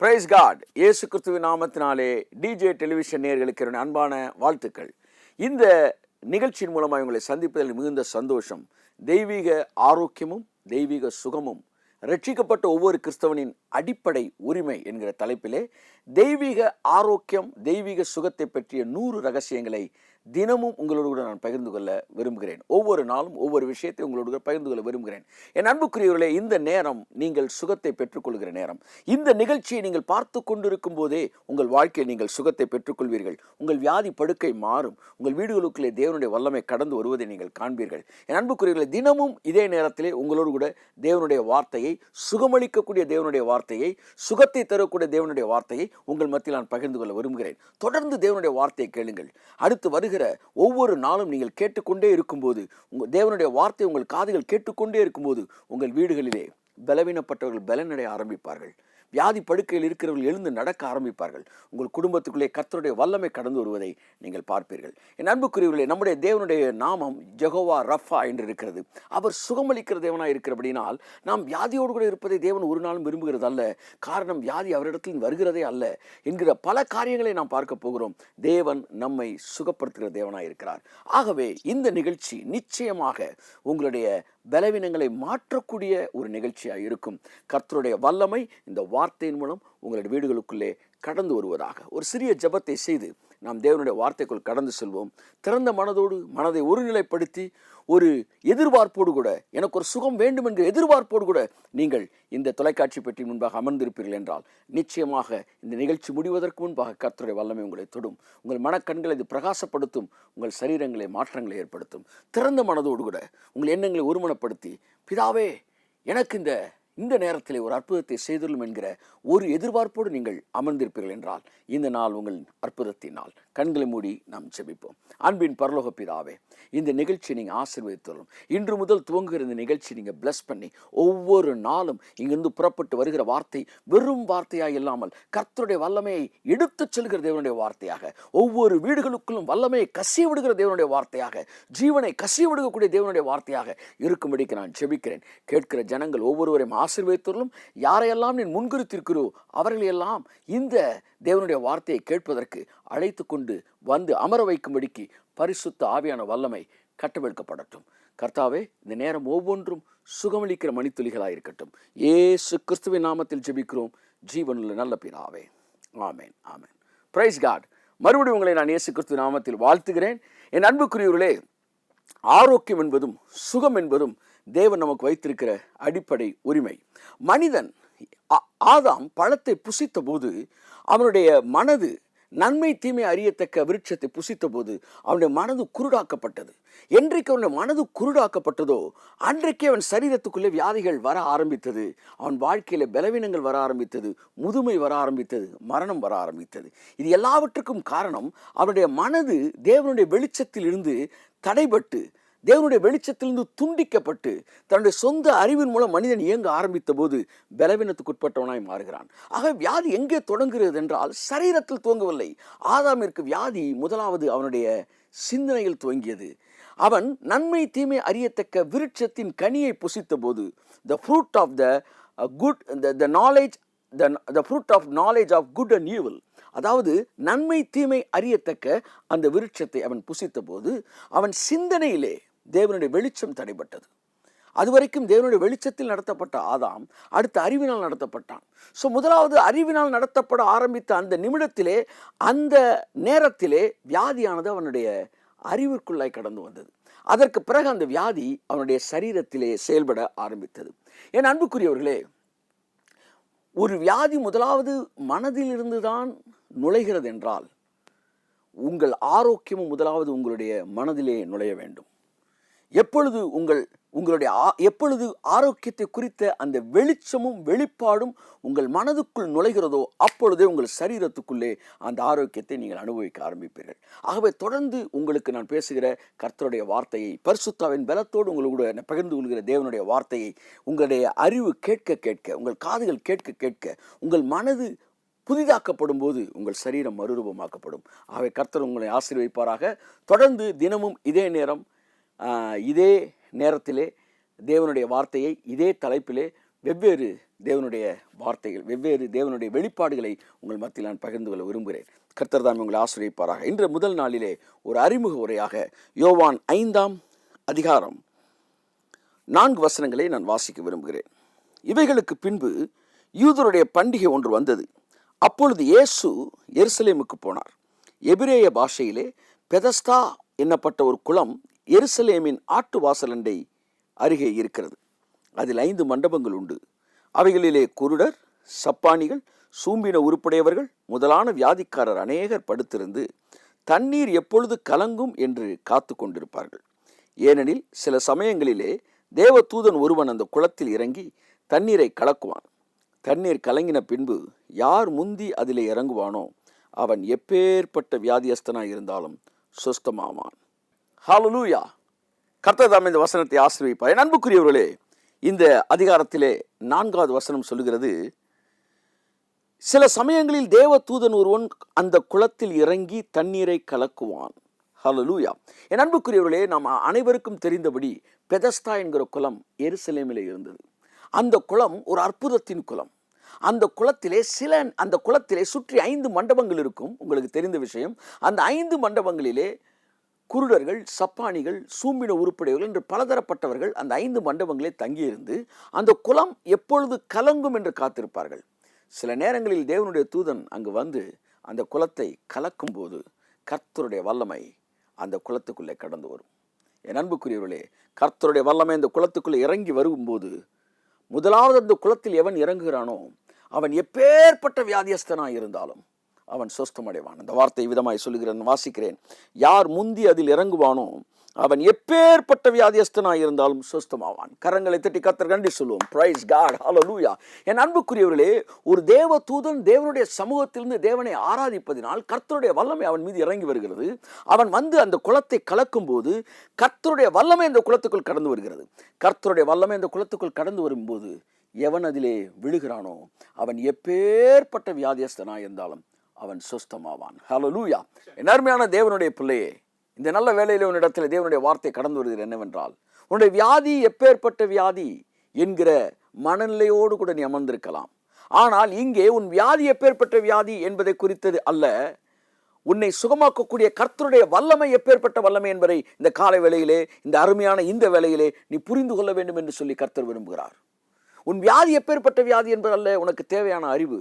Price God இயேசு கிறிஸ்துவின் நாமத்தினாலே டிஜே டெலிவிஷன் நேர்களுக்கு என்னுடைய அன்பான வாழ்த்துக்கள். இந்த நிகழ்ச்சியின் மூலமாக உங்களை சந்திப்பதில் மிகுந்த சந்தோஷம் தெய்வீக ஆரோக்கியமும் தெய்வீக சுகமும் ரட்சிக்கப்பட்ட ஒவ்வொரு கிறிஸ்தவனின் அடிப்படை உரிமை என்கிற தலைப்பிலே தெய்வீக ஆரோக்கியம் தெய்வீக சுகத்தை பற்றிய நூறு ரகசியங்களை தினமும் உங்களோடு கூட நான் பகிர்ந்து கொள்ள விரும்புகிறேன். ஒவ்வொரு நாளும் ஒவ்வொரு விஷயத்தை உங்களோடு கூட பகிர்ந்து கொள்ள விரும்புகிறேன். என் அன்புக்குரியவர்களே இந்த நேரம் நீங்கள் சுகத்தை பெற்றுக்கொள்கிற நேரம். இந்த நிகழ்ச்சியை நீங்கள் பார்த்து கொண்டிருக்கும் போதே உங்கள் வாழ்க்கையில் நீங்கள் சுகத்தை பெற்றுக்கொள்வீர்கள். உங்கள் வியாதி படுக்கை மாறும். உங்கள் வீடுகளுக்குள்ளே தேவனுடைய வல்லமை கடந்து வருவதை நீங்கள் காண்பீர்கள். என் அன்புக்குரியவர்களே தினமும் இதே நேரத்திலே உங்களோடு கூட தேவனுடைய வார்த்தையை சுகமளிக்கக்கூடிய தேவனுடைய வார்த்தையை சுகத்தை தரக்கூடிய தேவனுடைய வார்த்தையை உங்கள் மத்தியில் நான் பகிர்ந்து கொள்ள விரும்புகிறேன். தொடர்ந்து தேவனுடைய வார்த்தையை கேளுங்கள். அடுத்து வருகிற ஒவ்வொரு நாளும் நீங்கள் கேட்டுக்கொண்டே இருக்கும்போது உங்கள் தேவனுடைய வார்த்தை உங்கள் காதுகள் கேட்டுக்கொண்டே இருக்கும்போது உங்கள் வீடுகளிலே பலவீனப்பட்டவர்கள் பலனடைய ஆரம்பிப்பார்கள். வியாதி படுக்கையில் இருக்கிறவர்கள் எழுந்து நடக்க ஆரம்பிப்பார்கள். உங்கள் குடும்பத்துக்குள்ளே கத்தருடைய வல்லமை கடந்து வருவதை நீங்கள் பார்ப்பீர்கள். என் அன்புக்குரியவர்களே நம்முடைய தேவனுடைய நாமம் ஜெகோவா ரஃபா என்று இருக்கிறது. அவர் சுகமளிக்கிற தேவனாக இருக்கிறபடினால் நாம் வியாதியோடு கூட இருப்பதை தேவன் ஒரு நாளும் விரும்புகிறது அல்ல. காரணம் வியாதி அவரிடத்தில் வருகிறதே அல்ல என்கிற பல காரியங்களை நாம் பார்க்க போகிறோம். தேவன் நம்மை சுகப்படுத்துகிற தேவனாக இருக்கிறார். ஆகவே இந்த நிகழ்ச்சி நிச்சயமாக உங்களுடைய பலவீனங்களை மாற்றக்கூடிய ஒரு நிகழ்ச்சியாக இருக்கும். கர்த்தருடைய வல்லமை இந்த வார்த்தையின் மூலம் உங்களுடைய வீடுகளுக்குள்ளே கடந்து வருவதாக. ஒரு சிறிய ஜெபத்தை செய்து நாம் தேவனுடைய வார்த்தைக்குள் கடந்து செல்வோம். திறந்த மனதோடு மனதை ஒருநிலைப்படுத்தி ஒரு எதிர்பார்ப்போடு கூட எனக்கு ஒரு சுகம் வேண்டும் என்கிற எதிர்பார்ப்போடு கூட நீங்கள் இந்த தொலைக்காட்சி பெட்டி முன்பாக அமர்ந்திருப்பீர்கள் என்றால் நிச்சயமாக இந்த நிகழ்ச்சி முடிவதற்கு முன்பாக கர்த்தருடைய வல்லமை உங்களை தொடும். உங்கள் மனக்கண்களை இது பிரகாசப்படுத்தும் உங்கள் சரீரங்களை மாற்றங்களை ஏற்படுத்தும். திறந்த மனதோடு கூட உங்கள் எண்ணங்களை ஒருமனப்படுத்தி பிதாவே எனக்கு இந்த இந்த நேரத்தில் ஒரு அற்புதத்தை செய்துள்ளோம் என்கிற ஒரு எதிர்பார்ப்போடு நீங்கள் அமர்ந்திருப்பீர்கள் என்றால் இந்த நாள் உங்கள் அற்புதத்தின் நாள். கண்களை மூடி நாம் செபிப்போம் அன்பின் பரலோக பிதாவே இந்த நிகழ்ச்சியை நீங்கள் ஆசீர்வதித்துள்ளோம் இன்று முதல் துவங்குகிற இந்த நிகழ்ச்சி நீங்கள் பிளஸ் பண்ணி ஒவ்வொரு நாளும் இங்கிருந்து புறப்பட்டு வருகிற வார்த்தை வெறும் வார்த்தையாக இல்லாமல் கர்த்தருடைய வல்லமையை எடுத்துச் செல்கிற தேவனுடைய வார்த்தையாக ஒவ்வொரு வீடுகளுக்குள்ளும் வல்லமையை கசிய விடுகிற தேவனுடைய வார்த்தையாக ஜீவனை கசிய விடுகக்கூடிய தேவனுடைய வார்த்தையாக இருக்கும்படிக்கு நான் செபிக்கிறேன் கேட்கிற ஜனங்கள் ஒவ்வொருவரையும் ஆசீர்வதித்துள்ளும் யாரையெல்லாம் நீ முன்குறித்திருக்கிறோ அவர்களையெல்லாம் இந்த தேவனுடைய வார்த்தையை கேட்பதற்கு அழைத்து கொண்டு வந்து அமர வைக்கும்படிக்கு பரிசுத்த ஆவியான வல்லமை கட்டவிழ்க்கப்படட்டும். கர்த்தாவே இந்த நேரம் ஒவ்வொன்றும் சுகமளிக்கிற மணித்துளிகளாக இருக்கட்டும். ஏசு கிறிஸ்துவின் நாமத்தில் ஜெபிக்கிறோம். ஜீவனுள்ள நல்ல பிதாவே. ஆமேன் ஆமேன். பிரைஸ் காட் மறுபடியும் உங்களை நான் இயேசு கிறிஸ்து நாமத்தில் வாழ்த்துகிறேன். என் அன்புக்குரியவர்களே ஆரோக்கியம் என்பதும் சுகம் என்பதும் தேவன் நமக்கு வைத்திருக்கிற அடிப்படை உரிமை. மனிதன் ஆ- ஆதாம் பழத்தை புசித்த போது அவனுடைய மனது நன்மை தீமை அறியத்தக்க விருட்சத்தை புசித்த போது அவனுடைய மனது குருடாக்கப்பட்டது. என்றைக்கு அவனுடைய மனது குருடாக்கப்பட்டதோ அன்றைக்கே அவன் சரீரத்துக்குள்ளே வியாதிகள் வர ஆரம்பித்தது. அவன் வாழ்க்கையில பலவீனங்கள் வர ஆரம்பித்தது முதுமை வர ஆரம்பித்தது மரணம் வர ஆரம்பித்தது. இது எல்லாவற்றுக்கும் காரணம் அவனுடைய மனது தேவனுடைய வெளிச்சத்தில் இருந்து தடைபட்டு தேவனுடைய வெளிச்சத்திலிருந்து துண்டிக்கப்பட்டு தன்னுடைய சொந்த அறிவின் மூலம் மனிதன் இயங்க ஆரம்பித்த போது பலவீனத்துக்குட்பட்டவனாய் மாறுகிறான். ஆக வியாதி எங்கே தொடங்குகிறது என்றால் சரீரத்தில் துவங்கவில்லை. ஆதாமிற்கு வியாதி முதலாவது அவனுடைய சிந்தனையில் துவங்கியது. அவன் நன்மை தீமை அறியத்தக்க விருட்சத்தின் கனியை புசித்த போது the fruit of the good the knowledge the the fruit of knowledge of good and evil அதாவது நன்மை தீமை அறியத்தக்க அந்த விருட்சத்தை அவன் புசித்த போது அவன் சிந்தனையிலே தேவனுடைய வெளிச்சம் தடைபட்டது. அதுவரைக்கும் தேவனுடைய வெளிச்சத்தில் நடத்தப்பட்ட ஆதாம் அடுத்த அறிவினால் நடத்தப்பட்டான். ஸோ முதலாவது அறிவினால் நடத்தப்பட ஆரம்பித்த அந்த நிமிடத்திலே அந்த நேரத்திலே வியாதியானது அவனுடைய அறிவிற்குள்ளாய் கடந்து வந்தது. அதற்கு பிறகு அந்த வியாதி அவனுடைய சரீரத்திலே செயல்பட ஆரம்பித்தது. என் அன்புக்குரியவர்களே ஒரு வியாதி முதலாவது மனதில் இருந்துதான் நுழைகிறது என்றால் உங்கள் ஆரோக்கியமும் முதலாவது உங்களுடைய மனதிலே நுழைய வேண்டும். எப்பொழுது உங்கள் உங்களுடைய ஆ- எப்பொழுது ஆரோக்கியத்தை குறித்த அந்த வெளிச்சமும் வெளிப்பாடும் உங்கள் மனதுக்குள் நுழைகிறதோ அப்பொழுதே உங்கள் சரீரத்துக்குள்ளே அந்த ஆரோக்கியத்தை நீங்கள் அனுபவிக்க ஆரம்பிப்பீர்கள். ஆகவே தொடர்ந்து உங்களுக்கு நான் பேசுகிற கர்த்தருடைய வார்த்தையை பரிசுத்தாவின் பலத்தோடு உங்களோட பகிர்ந்து கொள்கிற தேவனுடைய வார்த்தையை உங்களுடைய அறிவு கேட்க கேட்க உங்கள் காதுகள் கேட்க கேட்க உங்கள் மனது புதிதாக்கப்படும் போது உங்கள் சரீரம் மறுரூபமாக்கப்படும். ஆகவே கர்த்தர் உங்களை ஆசீர்வைப்பாராக தொடர்ந்து தினமும் இதே நேரம் இதே நேரத்திலே தேவனுடைய வார்த்தையை இதே தலைப்பிலே வெவ்வேறு தேவனுடைய வார்த்தைகள் வெவ்வேறு தேவனுடைய வெளிப்பாடுகளை உங்கள் மத்தியில் நான் பகிர்ந்து கொள்ள விரும்புகிறேன். கர்த்தர் தான் உங்களை ஆசிரியப்பாராக. இன்று முதல் நாளிலே ஒரு அறிமுக உரையாக யோவான் ஐந்தாம் அதிகாரம் நான்கு வசனங்களை நான் வாசிக்க விரும்புகிறேன். இவைகளுக்கு பின்பு யூதருடைய பண்டிகை ஒன்று வந்தது. அப்பொழுது இயேசு எருசலேமுக்கு போனார். எபிரேய பாஷையிலே பெதஸ்தா என்னப்பட்ட ஒரு குளம் எருசலேமின் ஆட்டு வாசலண்டை அருகே இருக்கிறது. அதில் ஐந்து மண்டபங்கள் உண்டு. அவைகளிலே குருடர் சப்பானிகள் சூம்பின உருப்படையவர்கள் முதலான வியாதிக்காரர் அநேகர் படுத்திருந்து தண்ணீர் எப்பொழுது கலங்கும் என்று காத்து கொண்டிருப்பார்கள். ஏனெனில் சில சமயங்களிலே தேவதூதன் ஒருவன் அந்த குளத்தில் இறங்கி தண்ணீரை கலக்குவான். தண்ணீர் கலங்கின பின்பு யார் முந்தி அதிலே இறங்குவானோ அவன் எப்பேற்பட்ட வியாதியஸ்தனாக இருந்தாலும் சுஸ்தமாவான். ஹாலலூயா கர்த்ததாம் இந்த வசனத்தை ஆசீர்வதிப்பார். என் அன்புக்குரியவர்களே இந்த அதிகாரத்திலே நான்காவது வசனம் சொல்லுகிறது சில சமயங்களில் தேவ தூதன் ஒருவன் அந்த குளத்தில் இறங்கி தண்ணீரை கலக்குவான். ஹலலூயா என் அன்புக்குரியவர்களே நாம் அனைவருக்கும் தெரிந்தபடி பெதஸ்தா என்கிற குளம் எருசலேமிலே இருந்தது. அந்த குளம் ஒரு அற்புதத்தின் குளம். அந்த குளத்திலே சில அந்த குளத்திலே சுற்றி ஐந்து மண்டபங்கள் இருக்கும். உங்களுக்கு தெரிந்த விஷயம் அந்த ஐந்து மண்டபங்களிலே குருடர்கள் சப்பானிகள் சூம்பின உருப்படையவர்கள் என்று பலதரப்பட்டவர்கள் அந்த ஐந்து மண்டபங்களே தங்கியிருந்து அந்த குளம் எப்பொழுது கலங்கும் என்று காத்திருப்பார்கள். சில நேரங்களில் தேவனுடைய தூதன் அங்கு வந்து அந்த குளத்தை கலக்கும் போது கர்த்தருடைய வல்லமை அந்த குளத்துக்குள்ளே கடந்து வரும். என் அன்புக்குரியவர்களே கர்த்தருடைய வல்லமை அந்த குளத்துக்குள்ளே இறங்கி வரும்போது முதலாவது அந்த குளத்தில் எவன் இறங்குகிறானோ அவன் எப்பேற்பட்ட வியாதியஸ்தனாக இருந்தாலும் அவன் சொஸ்தமடைவான். அந்த வார்த்தை விதமாய் சொல்லுகிறேன் வாசிக்கிறேன். யார் முந்தி அதில் இறங்குவானோ அவன் எப்பேற்பட்ட வியாதியஸ்தனாக இருந்தாலும் சுஸ்தமாவான். கரங்களை தட்டி கத்தர் கண்டி சொல்லுவோம். பிரைஸ் காட் ஹalleluya என் அன்புக்குரியவர்களே ஒரு தேவ தூதன் தேவனுடைய சமூகத்திலிருந்து தேவனை ஆராதிப்பதினால் கர்த்தருடைய வல்லமை அவன் மீது இறங்கி வருகிறது. அவன் வந்து அந்த குளத்தை கலக்கும் போது கர்த்தருடைய வல்லமை அந்த குளத்துக்குள் கடந்து வருகிறது. கர்த்தருடைய வல்லமை அந்த குளத்துக்குள் கடந்து வரும்போது எவன் அதிலே விழுகிறானோ அவன் எப்பேற்பட்ட வியாதியஸ்தனாக இருந்தாலும் அவன் சுஸ்தமாவான். ஹalleluya என் அருமையான தேவனுடைய பிள்ளையே இந்த நல்ல வேலையில் உன்னிடத்தில் தேவனுடைய வார்த்தை கடந்து வருகிறது என்னவென்றால் உன்னுடைய வியாதி எப்பேற்பட்ட வியாதி என்கிற மனநிலையோடு கூட நீ அமர்ந்திருக்கலாம். ஆனால் இங்கே உன் வியாதி எப்பேற்பட்ட வியாதி என்பதை குறித்தது அல்ல. உன்னை சுகமாக்கக்கூடிய கர்த்தருடைய வல்லமை எப்பேற்பட்ட வல்லமை என்பதை இந்த காலை வேளையிலே இந்த அருமையான இந்த வேளையிலே நீ புரிந்து கொள்ள வேண்டும் என்று சொல்லி கர்த்தர் விரும்புகிறார். உன் வியாதி எப்பேற்பட்ட வியாதி என்பதல்ல உனக்கு தேவையான அறிவு.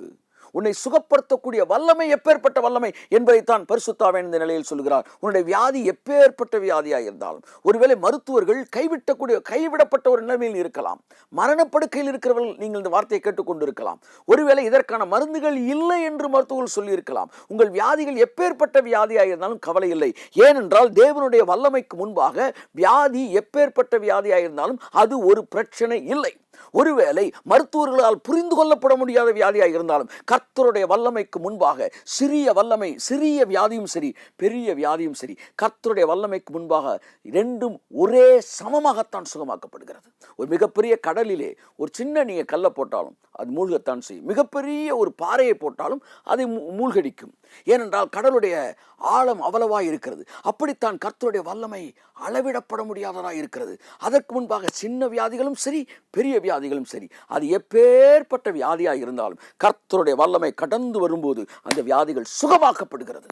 உன்னை சுகப்படுத்தக்கூடிய வல்லமை எப்பேற்பட்ட வல்லமை என்பதைத்தான் பரிசுத்தாவேன் இந்த நிலையில் சொல்கிறார். உன்னுடைய வியாதி எப்பேற்பட்ட வியாதியாக இருந்தாலும் ஒருவேளை மருத்துவர்கள் கைவிட்டக்கூடிய கைவிடப்பட்ட ஒரு நிலைமையில் இருக்கலாம். மரணப்படுக்கையில் இருக்கிறவர்கள் நீங்கள் இந்த வார்த்தையை கேட்டுக்கொண்டிருக்கலாம். ஒருவேளை இதற்கான மருந்துகள் இல்லை என்று மருத்துவர்கள் சொல்லியிருக்கலாம். உங்கள் வியாதிகள் எப்பேற்பட்ட வியாதியாக இருந்தாலும் கவலை இல்லை. ஏனென்றால் தேவனுடைய வல்லமைக்கு முன்பாக வியாதி எப்பேற்பட்ட வியாதியாக இருந்தாலும் அது ஒரு பிரச்சனை இல்லை. ஒருவேளை மருத்துவர்களால் புரிந்து கொள்ளப்பட முடியாத வியாதியாக இருந்தாலும் கர்த்தருடைய வல்லமைக்கு முன்பாக சிறிய வல்லமை சிறிய வியாதியும் சரி பெரிய வியாதியும் சரி கர்த்தருடைய வல்லமைக்கு முன்பாக ரெண்டும் ஒரே சமமாகத்தான் சுகமாக்கப்படுகிறது. ஒரு மிகப்பெரிய கடலிலே ஒரு சின்ன நீங்கள் கல்லை போட்டாலும் அது மூழ்கத்தான் செய்யும். மிகப்பெரிய ஒரு பாறையை போட்டாலும் அதை மூழ்கடிக்கும். ஏனென்றால் கடலுடைய ஆழம் அவ்வளவாக இருக்கிறது. அப்படித்தான் கர்த்தருடைய வல்லமை அளவிடப்பட முடியாததாக இருக்கிறது. அதற்கு முன்பாக சின்ன வியாதிகளும் சரி பெரிய வியாதிகளும் சரி. அது எப்பேற்பட்ட வியாதியாக இருந்தாலும் கர்த்தருடைய வல்ல வல்லமை கடந்து வரும்போது அந்த வியாதிகள் சுகமாக்கப்படுகிறது.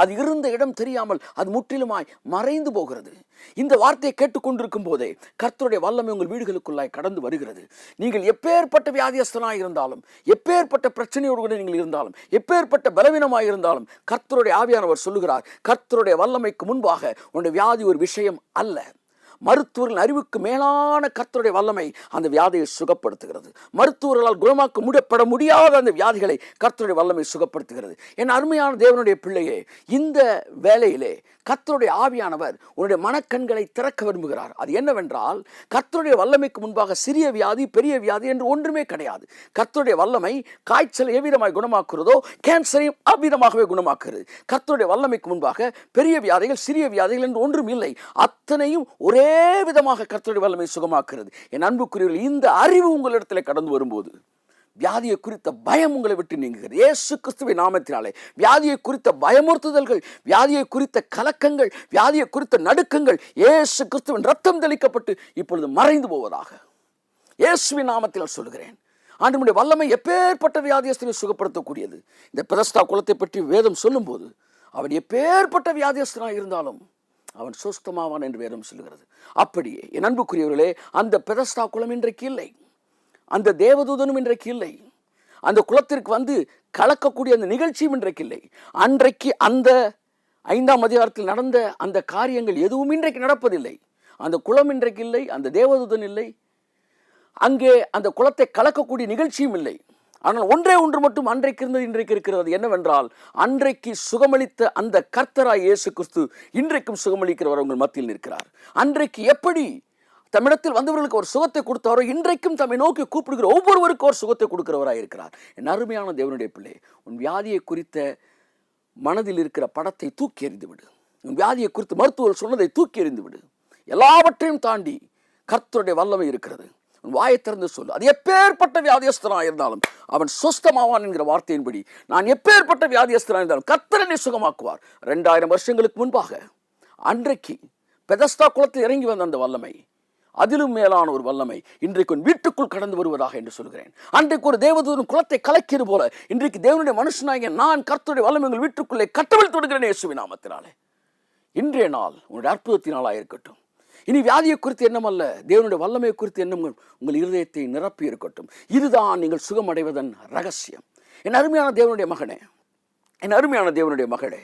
அது இருந்த இடம் தெரியாமல் அது முற்றிலுமாய் மறைந்து போகிறது. இந்த வார்த்தையை கேட்டுக்கொண்டிருக்கும் போதே கர்த்தருடைய வல்லமை உங்கள் வீடுகளுக்குள்ளாய் கடந்து வருகிறது. நீங்கள் எப்பேற்பட்ட வியாதியஸ்தனாக இருந்தாலும் எப்பேற்பட்ட பிரச்சனையோடு கூட நீங்கள் இருந்தாலும் எப்பேற்பட்ட பலவீனமாக இருந்தாலும் கர்த்தருடைய ஆவியானவர் சொல்லுகிறார் கர்த்தருடைய வல்லமைக்கு முன்பாக உன்னுடைய வியாதி ஒரு விஷயம் அல்ல. மருத்துவர்கள் அறிவுக்கு மேலான கர்த்தருடைய வல்லமை அந்த வியாதியை சுகப்படுத்துகிறது. மருத்துவர்களால் குணமாக்க முடியப்பட முடியாத அந்த வியாதிகளை கர்த்தருடைய வல்லமை சுகப்படுத்துகிறது. என் அருமையான தேவனுடைய பிள்ளையே இந்த வேலையிலே கர்த்தருடைய ஆவியானவர் உன்னுடைய மனக்கண்களை திறக்க விரும்புகிறார். அது என்னவென்றால் கர்த்தருடைய வல்லமைக்கு முன்பாக சிறிய வியாதி பெரிய வியாதி என்று ஒன்றுமே கிடையாது. கர்த்தருடைய வல்லமை காய்ச்சல் எவ்விதமாய் குணமாக்குறதோ கேன்சரையும் அவ்விதமாகவே குணமாக்குகிறது. கர்த்தருடைய வல்லமைக்கு முன்பாக பெரிய வியாதிகள் சிறிய வியாதிகள் என்று ஒன்றும் இல்லை. அத்தனையும் ஒரே ஒரே விதமாக கர்த்தருடைய வல்லமை சுகமாக்குறது என் அன்புக்குரியவர்கள் இந்த அறிவு உங்களிடத்தில் கடந்து வரும்போது வியாதியை குறித்த பயம் உங்களை விட்டு நீங்குகிறது. ஏசு கிறிஸ்துவை நாமத்தினாலே வியாதியை குறித்த பயமுறுத்துதல்கள் வியாதியை குறித்த கலக்கங்கள் வியாதியை குறித்த நடுக்கங்கள் ஏசு கிறிஸ்துவின் ரத்தம் தெளிக்கப்பட்டு இப்பொழுது மறைந்து போவதாக இயேசுவின் நாமத்தில் சொல்கிறேன் ஆண்டவருடைய வல்லமை எப்பேற்பட்ட வியாதியஸ்தனை சுகப்படுத்தக்கூடியது? இந்த பிரஸ்தா குலத்தை பற்றி வேதம் சொல்லும்போது அவன் எப்பேற்பட்ட வியாதியஸ்தனாக இருந்தாலும் அவன் சுஸ்தமாவான் என்று வேதம் சொல்லுகிறது. அப்படியே என் அன்புக்குரியவர்களே அந்த பெதஸ்தா குளம் இன்றைக்கு இல்லை. அந்த தேவதூதனும் இன்றைக்கு இல்லை. அந்த குளத்திற்கு வந்து கலக்கக்கூடிய அந்த நிகழ்ச்சியும் இன்றைக்கு இல்லை. அன்றைக்கு அந்த ஐந்தாம் அதிகாரத்தில் நடந்த அந்த காரியங்கள் எதுவும் இன்றைக்கு நடப்பதில்லை. அந்த குளம் இன்றைக்கு இல்லை அந்த தேவதூதன் இல்லை. அங்கே அந்த குளத்தை கலக்கக்கூடிய நிகழ்ச்சியும் இல்லை. ஆனால் ஒன்றே ஒன்று மட்டும் அன்றைக்கு இருந்தது இன்றைக்கு இருக்கிறது என்னவென்றால் அன்றைக்கு சுகமளித்த அந்த கர்த்தராய் இயேசு கிறிஸ்து இன்றைக்கும் சுகமளிக்கிறவர் உங்கள் மத்தியில் நிற்கிறார். அன்றைக்கு எப்படி தமிழத்தில் வந்தவர்களுக்கு ஒரு சுகத்தை கொடுத்தாரோ இன்றைக்கும் தம்மை நோக்கி கூப்பிடுகிற ஒவ்வொருவருக்கும் ஒரு சுகத்தை கொடுக்கிறவராக இருக்கிறார். என் அருமையான தேவனுடைய பிள்ளை உன் வியாதியை குறித்த மனதில் இருக்கிற படத்தை தூக்கி எறிந்து விடு உன் வியாதியை குறித்து மருத்துவர் சொன்னதை தூக்கி எறிந்து விடு எல்லாவற்றையும் தாண்டி கர்த்தருடைய வல்லமை இருக்கிறது. வாயை திறந்து சொல்லு. அது எப்பேற்பட்ட வியாதியஸ்தனாக இருந்தாலும் அவன் சுஸ்தமாவான் என்கிற வார்த்தையின்படி நான் எப்பேற்பட்ட வியாதியஸ்தனாக இருந்தாலும் கர்த்தரனை சுகமாக்குவார். ரெண்டாயிரம் வருஷங்களுக்கு முன்பாக அன்றைக்கு பெதஸ்தா குளத்தில் இறங்கி வந்த அந்த வல்லமை அதிலும் மேலான ஒரு வல்லமை இன்றைக்கு உன் வீட்டுக்குள் கடந்து வருவதாக என்று சொல்கிறேன். அன்றைக்கு ஒரு தேவதூதன் குலத்தை கலக்கியது போல இன்றைக்கு தேவனுடைய மனுஷனாகிய நான் கர்த்தருடைய வல்லமை உங்கள் வீட்டுக்குள்ளே கட்டவிழ்த்து விடுகிறேன் இயேசுவின் நாமத்தினாலே. இன்றைய நாள் உன்னுடைய அற்புதத்தினாலாக இருக்கட்டும் இனி வியாதியை குறித்து எண்ணமல்ல தேவனுடைய வல்லமை குறித்து எண்ணங்கள் உங்கள் இருதயத்தை நிரப்பி இருக்கட்டும். இதுதான் நீங்கள் சுகமடைவதன் ரகசியம். என் அருமையான தேவனுடைய மகனே என் அருமையான தேவனுடைய மகளே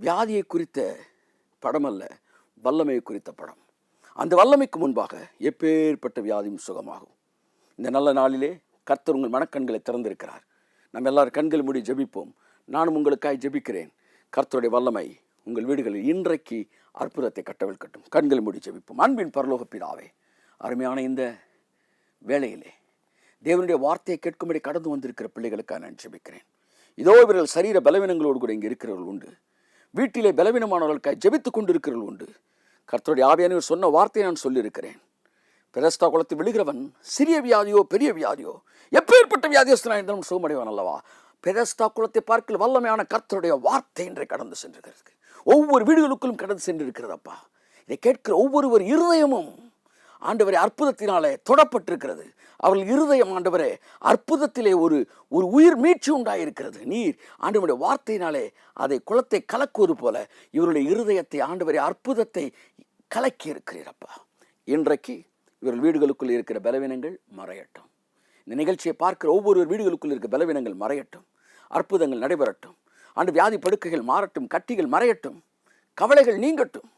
வியாதியை குறித்த படம் அல்ல வல்லமை குறித்த படம். அந்த வல்லமைக்கு முன்பாக எப்பேற்பட்ட வியாதியும் சுகமாகும். இந்த நல்ல நாளிலே கர்த்தர் உங்கள் மனக்கண்களை திறந்திருக்கிறார். நம்ம எல்லாரும் கண்கள் மூடி ஜெபிப்போம். நானும் உங்களுக்காய் ஜெபிக்கிறேன். கர்த்தருடைய வல்லமை உங்கள் வீடுகளில் இன்றைக்கு அற்புதத்தை கட்டவிழ்க்கட்டும் கண்கள் மூடி செவிப்போம் அன்பின் பரலோக பிதாவே அருமையான இந்த வேளையிலே தேவனுடைய வார்த்தையை கேட்கும்படி கடந்து வந்திருக்கிற பிள்ளைகளுக்காக நான் ஜெபிக்கிறேன். இதோ இவர்கள் சரீர பலவீனங்களோடு கூட இங்கே இருக்கிறவர்கள் உண்டு. வீட்டிலே பலவீனமானவர்களுக்காக ஜெபித்து கொண்டிருக்கிறவர்கள் உண்டு. கர்த்தருடைய ஆவியானவர் சொன்ன வார்த்தையை நான் சொல்லியிருக்கிறேன். பெரஸ்தா குளத்தில் விழுகிறவன் சிறிய வியாதியோ பெரிய வியாதியோ எப்பேற்பட்ட வியாதியஸ்தனா இருந்தாலும் சுகமடைவான் அல்லவா? பெதஸ்தா குளத்தை பார்க்கல வல்லமையான கர்த்தருடைய வார்த்தை என்று கடந்து சென்றிருக்கிறது. ஒவ்வொரு வீடுகளுக்குள்ளும் கடந்து சென்றிருக்கிறதப்பா. இதை கேட்கிற ஒவ்வொருவர் இருதயமும் ஆண்டவரை அற்புதத்தினாலே தொடப்பட்டிருக்கிறது. அவர்கள் இருதயம் ஆண்டவரே அற்புதத்திலே ஒரு ஒரு உயிர் மீட்சி உண்டாயிருக்கிறது. நீர் ஆண்டவருடைய வார்த்தையினாலே அதை குளத்தை கலக்குவது போல இவருடைய இருதயத்தை ஆண்டவரை அற்புதத்தை கலக்கி இருக்கிறீரப்பா இன்றைக்கு இவர்கள் வீடுகளுக்குள் இருக்கிற பலவீனங்கள் மறையட்டும். இந்த நிகழ்ச்சியை பார்க்கிற ஒவ்வொரு வீடுகளுக்குள் இருக்கிற பலவீனங்கள் மறையட்டும். அற்புதங்கள் நடைபெறட்டும். ஆண்டு வியாதி படுக்கைகள் மாறட்டும் கட்டிகள் மறையட்டும் கவலைகள் நீங்கட்டும்.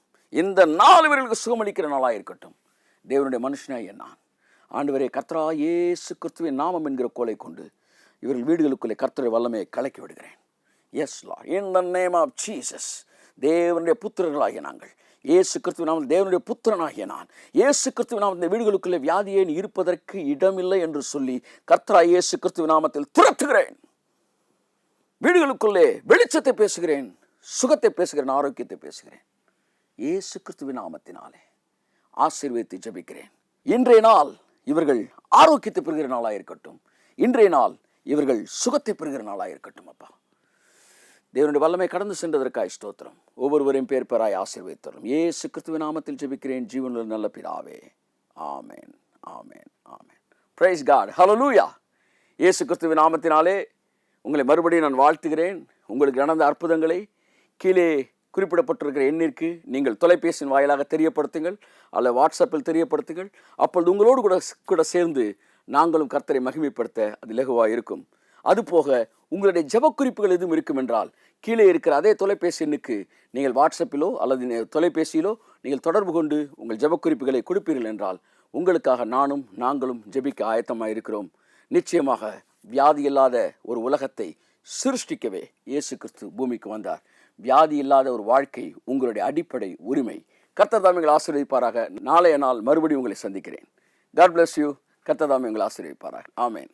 இந்த நாள் இவர்களுக்கு சுகமளிக்கிற நாளாக இருக்கட்டும். தேவனுடைய மனுஷனாய் நான். ஆண்டவரே கத்ரா ஏசு கிறிஸ்துவின் நாமம் என்கிற கோலை கொண்டு இவர்கள் வீடுகளுக்குள்ளே கர்த்தரை வல்லமையை கலக்கி விடுகிறேன். Yes Lord in the name of Jesus தேவனுடைய புத்திரர்களாகிய நாங்கள். இயேசு கிறிஸ்துவ நாம் தேவனுடைய புத்திரனாகிய நான். இயேசு கிறிஸ்துவ நாம் இந்த வீடுகளுக்குள்ளே வியாதியே இருப்பதற்கு இடமில்லை என்று சொல்லி கர்த்தரா இயேசு கிறிஸ்துவ நாமத்தில் துரத்துகிறேன். வீடுகளுக்குள்ளே வெளிச்சத்தை பேசுகிறேன் சுகத்தை பேசுகிறேன் ஆரோக்கியத்தை பேசுகிறேன். ஏசு கிறிஸ்துவின் நாமத்தினாலே ஆசீர்வதித்து ஜபிக்கிறேன். இன்றைய நாள் இவர்கள் ஆரோக்கியத்தை பெறுகிற நாளாக இருக்கட்டும். இன்றைய நாள் இவர்கள் சுகத்தை பெறுகிற நாளாக இருக்கட்டும் அப்பா. தேவனுடைய வல்லமை கடந்து சென்றதற்காய் ஸ்தோத்திரம். ஒவ்வொருவரையும் பேர் பெறாய் ஆசீர்வதித்தரும். ஏ கிறிஸ்துவின் நாமத்தில் ஜெபிக்கிறேன். ஜீவனில் நல்ல பிதாவே. ஆமேன் ஆமென் ஆமேன். பிரைஸ் காட் லூயா ஏசு கிறிஸ்துவின் நாமத்தினாலே உங்களை மறுபடியும் நான் வாழ்த்துகிறேன். உங்களுக்கு நடந்த அற்புதங்களை கீழே குறிப்பிடப்பட்டிருக்கிற எண்ணிற்கு நீங்கள் தொலைபேசியின் வாயிலாக தெரியப்படுத்துங்கள் அல்ல வாட்ஸ்அப்பில் தெரியப்படுத்துங்கள். அப்பொழுது உங்களோடு கூட கூட சேர்ந்து நாங்களும் கர்த்தரை மகிமைப்படுத்த அது இலகுவாக இருக்கும். அதுபோக உங்களுடைய ஜெபக்குறிப்புகள் எதுவும் இருக்கும் என்றால் கீழே இருக்கிற அதே தொலைபேசி எண்ணுக்கு நீங்கள் வாட்ஸ்அப்பிலோ அல்லது தொலைபேசியிலோ நீங்கள் தொடர்பு கொண்டு உங்கள் ஜெபக்குறிப்புகளை கொடுப்பீர்கள் என்றால் உங்களுக்காக நானும் நாங்களும் ஜெபிக்க ஆயத்தமாக இருக்கிறோம் நிச்சயமாக வியாதி இல்லாத ஒரு உலகத்தை சிருஷ்டிக்கவே இயேசு கிறிஸ்து பூமிக்கு வந்தார். வியாதி இல்லாத ஒரு வாழ்க்கை உங்களுடைய அடிப்படை உரிமை. கர்த்ததாமிகள் ஆசீர்வதிப்பாராக. நாளைய நாள் மறுபடியும் உங்களை சந்திக்கிறேன். காட் பிளஸ் யூ கர்த்தர் தாமிகள் ஆசீர்வதிப்பாராக. ஆமேன்